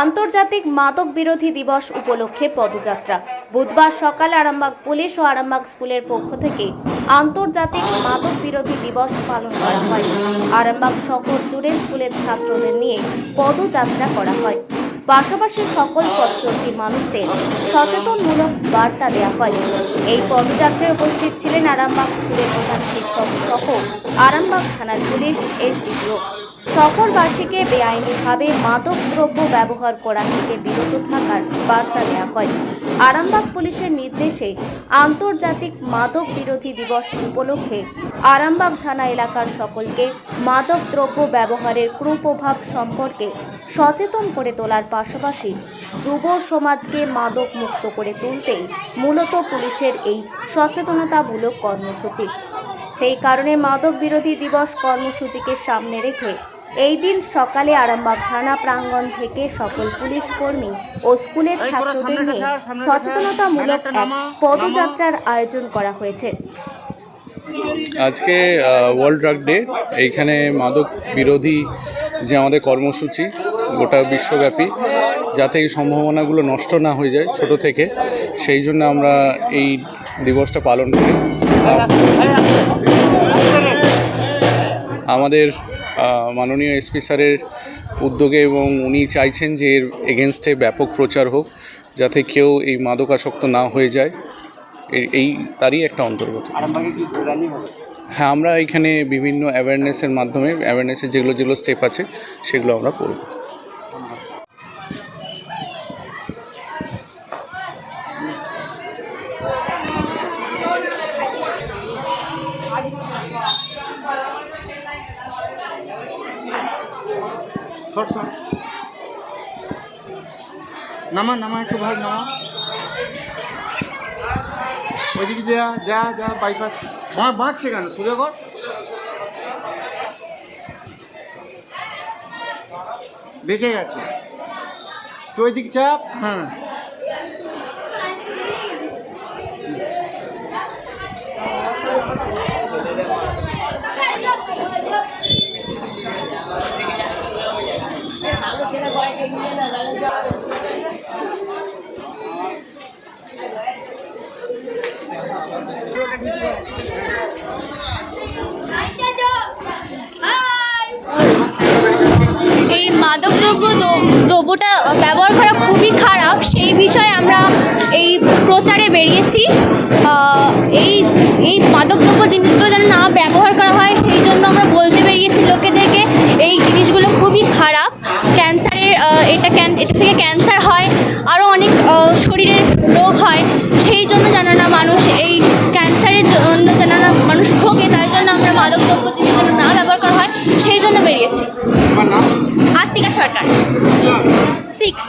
আন্তর্জাতিক মাদক বিরোধী দিবস উপলক্ষে পদযাত্রা। বুধবার সকাল আরামবাগ পুলিশ ও আরামবাগ স্কুলের পক্ষ থেকে আন্তর্জাতিক মাদক বিরোধী দিবস পালন করা হয়। আরামবাগ শহর জুড়ে স্কুলের ছাত্রদের নিয়ে পদযাত্রা করা হয়। পাশাপাশি সকল পথচলতি মানুষদের সচেতনমূলক বার্তা দেওয়া হয়। এই পদযাত্রায় উপস্থিত ছিলেন আরামবাগ স্কুলের প্রধান শিক্ষক সহ আরামবাগ থানার পুলিশ এসডিপিও। শহরবাসীকে বেআইনিভাবে মাদক দ্রব্য ব্যবহার করা থেকে বিরত থাকার বার্তা দেওয়া হয়। আরামবাগ পুলিশের নির্দেশে আন্তর্জাতিক মাদক বিরোধী দিবস উপলক্ষে আরামবাগ থানা এলাকার সকলকে মাদক দ্রব্য ব্যবহারের কুপ্রভাব সম্পর্কে সচেতন করে তোলার পাশাপাশি যুব সমাজকে মাদক মুক্ত করে তুলতেই মূলত পুলিশের এই সচেতনতামূলক কর্মসূচি। সেই কারণে মাদক বিরোধী দিবস কর্মসূচিকে সামনে রেখে এই দিন সকালে আরামবাগ থানা প্রাঙ্গণ থেকে সকল পুলিশ কর্মী ও স্কুলের ছাত্রদের নিয়ে। সচেতনতামূলক এক পদযাত্রার আয়োজন করা হয়েছে। আজকে ওয়ার্ল্ড ড্রাগ ডে এইখানে মাদক বিরোধী যে আমাদের কর্মসূচি গোটা বিশ্বব্যাপী যাতে এই সম্ভাবনাগুলো নষ্ট না হয়ে যায় ছোট থেকে সেই জন্য আমরা এই দিবসটা পালন করি। আমাদের মাননীয় এসপি স্যারের উদ্যোগে এবং উনি চাইছেন যে এর এগেনস্টে ব্যাপক প্রচার হোক যাতে কেউ এই মাদকাসক্ত না হয়ে যায়। এই- তারই একটা অন্তর্গত। হ্যাঁ আমরা এখানে বিভিন্ন অ্যাওয়ারনেসের মাধ্যমে অ্যাওয়ারনেসের যেগুলো যেগুলো স্টেপ আছে সেগুলো আমরা করব। শর্ট নামা নামা একটু ভাগ নামা। ওইদিকে যা যা যা বাইপাস বাঁ বাঁকছে কেন? সুযোগ বেঁকে গেছে। তো ওইদিকে চাপ হ্যাঁ। এই মাদকদ্রব্য দ্র- দ্রব্যটা ব্যবহার করা খুবই খারাপ। সেই বিষয়ে আমরা এই প্রচারে বেরিয়েছি। এই এই মাদকদ্রব্য জিনিসগুলো যেন না ব্যবহার জিনিস যেন না ব্যবহার করা হয় সেই জন্য বেরিয়েছি। আত্মিকা সরকার। সিক্স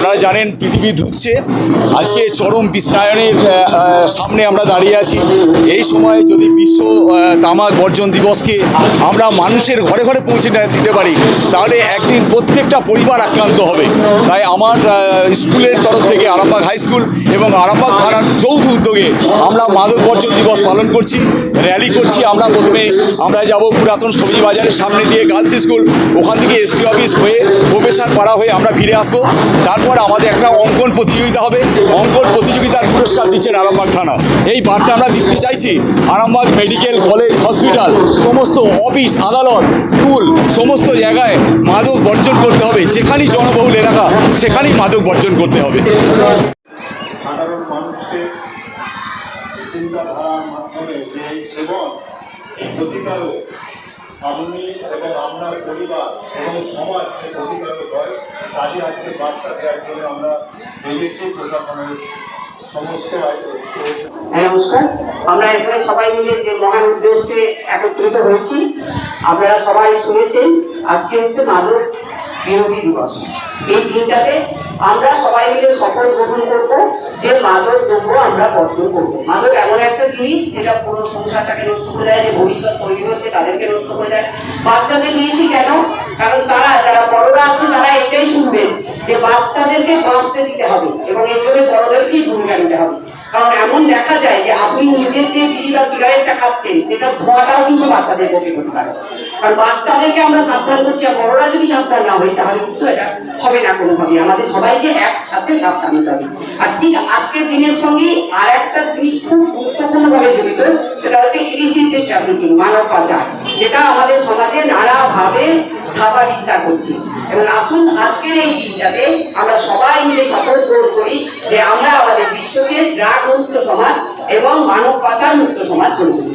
আপনারা জানেন পৃথিবী ধুকছে। আজকে চরম আহ, সামনে আমরা দাঁড়িয়ে আছি। এই সময় যদি বিশ্ব তামাক বর্জন দিবসকে আমরা মানুষের ঘরে ঘরে পৌঁছে দিতে পারি তাহলে একদিন প্রত্যেকটা পরিবার আক্রান্ত হবে। তাই আমার স্কুলের তরফ থেকে আরামবাগ হাই স্কুল এবং আরামবাগ থানার যৌথ উদ্যোগে আমরা মাদক বর্জন দিবস পালন করছি। র্যালি করছি। আমরা প্রথমে আমরা যাব পুরাতন সবজি বাজারের সামনে দিয়ে গার্লস স্কুল। ওখান থেকে এসপি অফিস হয়ে প্রফেসর পাড়া হয়ে আমরা ফিরে আসব। তারপর আমাদের একটা অঙ্কন প্রতিযোগিতা হবে। অঙ্কন প্রতিযোগিতার পুরস্কার দিচ্ছেন আরামবাগ থানা। এই বার্তা আমরা দিতে চাইছি। আরামবাগ মেডিকেল কলেজ, হসপিটাল, সমস্ত অফিস, আদালত, স্কুল, সমস্ত জায়গায় মাদক বর্জন করতে হবে। যেখানেই জনবহুল এলাকা, সেখানেই মাদক বর্জন করতে হবে। সাধারণ মানুষকে চিন্তাধারার যে এই আপনি এবং আপনার পরিবার এবং সমাজ ক্ষতিকারক হয় কাজে আজকে বার্তা দেওয়ার জন্য আমরা বেরিয়েছি প্রশাসনের হ্যাঁ, নমস্কার। আমরা এখানে সবাই মিলে যে মহান উদ্দেশ্যে একত্রিত হয়েছি আপনারা সবাই শুনেছেন আজকে হচ্ছে মাদক বিরোধী দিবস। এই দিনটাতে আমরা সবাই মিলে সফল গ্রহণ করব, যে মাদক দ্রব্য আমরা বর্জন করব। মাদক এমন একটা জিনিস যেটা পুরো সংসারটাকে নষ্ট করে দেয়, যে ভবিষ্যৎ হচ্ছে, তাদেরকে নষ্ট করে দেয়। বাচ্চাদের নিয়েছি কেন? কারণ তারা, যারা বড়রা আছে, তারা এটাই শুনবেন যে বাচ্চাদেরকে বাঁচতে দিতে হবে এবং এর জন্য বড়দেরকেই ভূমিকা নিতে হবে। কারণ এমন দেখা যায় যে আপনি নিজে যে বিড়ি বা সিগারেটটা খাচ্ছেন, সেটা ধোঁয়াটাও কিন্তু বাচ্চাদের পক্ষে ক্ষতিকারক। কারণ বাচ্চাদেরকে আমরা সাবধান করছি আর বড়রা যদি সাবধান না হই তাহলে কিন্তু এটা হবে না কোনোভাবে আমাদের সবাইকে একসাথে সাবধান হতে হবে। আর ঠিক আজকের দিনের সঙ্গে আর একটা জিনিস খুব গুরুত্বপূর্ণভাবে জড়িত, সেটা হচ্ছে ইলিসিটেড ট্রাফিকিং মানব পাচার, যেটা আমাদের সমাজে নানাভাবে থাবা বিস্তার করছে। এবং আসুন আজকের এই দিনটাতে আমরা সবাই মিলে সতর্ক গ্রহণ করি যে আমরা আমাদের বিশ্বকে ড্রাগ মুক্ত সমাজ এবং মানব পাচার মুক্ত সমাজ গড়ে তুলি।